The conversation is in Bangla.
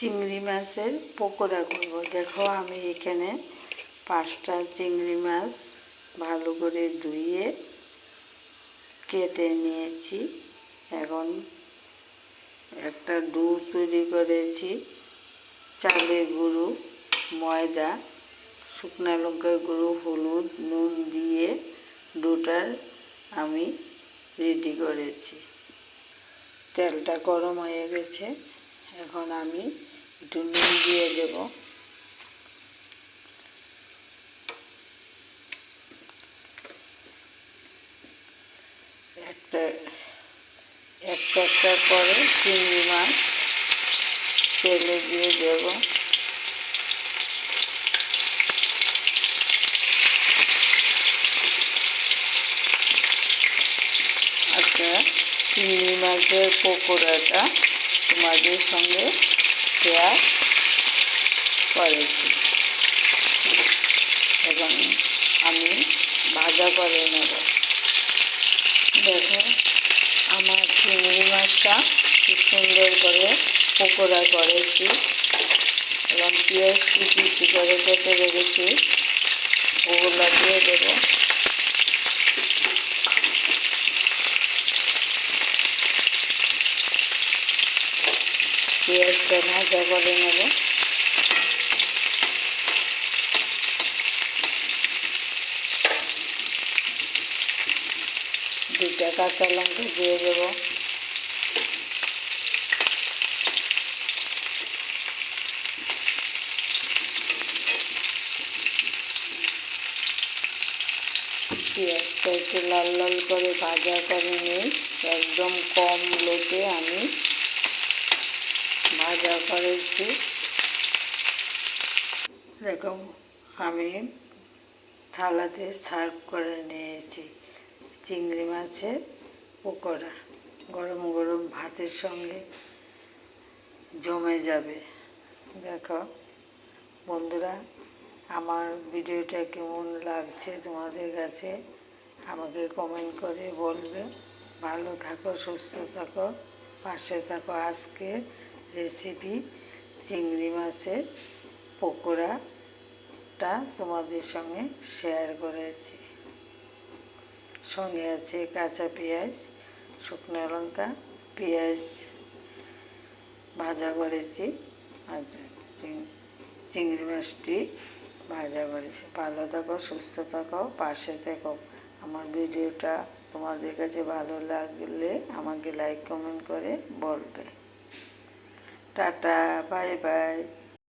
চিংড়ি মাছের পকোড়া করব দেখো আমি এখানে পাঁচটা চিংড়ি মাছ ভালো করে ধুয়ে কেটে নিয়েছি। এখন একটা ডু তৈরি করেছি চালের গুঁড়ো, ময়দা, শুকনো লঙ্কার গুঁড়ো, হলুদ, নুন দিয়ে ডোটার আমি রেডি করেছি। তেলটা গরম হয়ে গেছে। এখন আমি একটু নুন দিয়ে দেব। একটা একটা একটা চিংড়ি মাছ তেলে দিয়ে দেব। আচ্ছা চিংড়ি মাছের পকোড়াটা তোমাদের সঙ্গে শেয়ার করেছি। এবং আমি ভাজা করে নেব। দেখো, আমার চিংড়ি মাছটা খুব সুন্দর করে পকোড়া করেছি এবং পেঁয়াজ কুচি করে কেটে রেখেছি। ওগুলো দিয়ে দেবো। পেঁয়াজটা ভাজা করে নেব। দুটা কাঁচা লঙ্কা দিয়ে দেবো। পেঁয়াজটা একটু লাল লাল করে ভাজা করে নিই একদম কম লোটে আমি ভাজা করেছি। এরকম আমি থালাতে সার্ভ করে নিয়েছি চিংড়ি মাছের পকোড়া। গরম গরম ভাতের সঙ্গে জমে যাবে। দেখো, বন্ধুরা, আমার ভিডিওটা কেমন লাগছে তোমাদের কাছে আমাকে কমেন্ট করে বলবে। ভালো থাকো, সুস্থ থাকো, পাশে থাকো আজকে। রেসিপি চিংড়ি মাছের পকোড়াটা তোমাদের সঙ্গে শেয়ার করেছি। সঙ্গে আছে কাঁচা পেঁয়াজ, শুকনো লঙ্কা, পেঁয়াজ ভাজা করেছি। আচ্ছা চিংড়ি মাছটি ভাজা করেছি। ভালো থাকো, সুস্থ থাকো, পাশে থেকো। আমার ভিডিওটা তোমাদের কাছে ভালো লাগলে আমাকে লাইক কমেন্ট করে বলবে। Tata bye bye.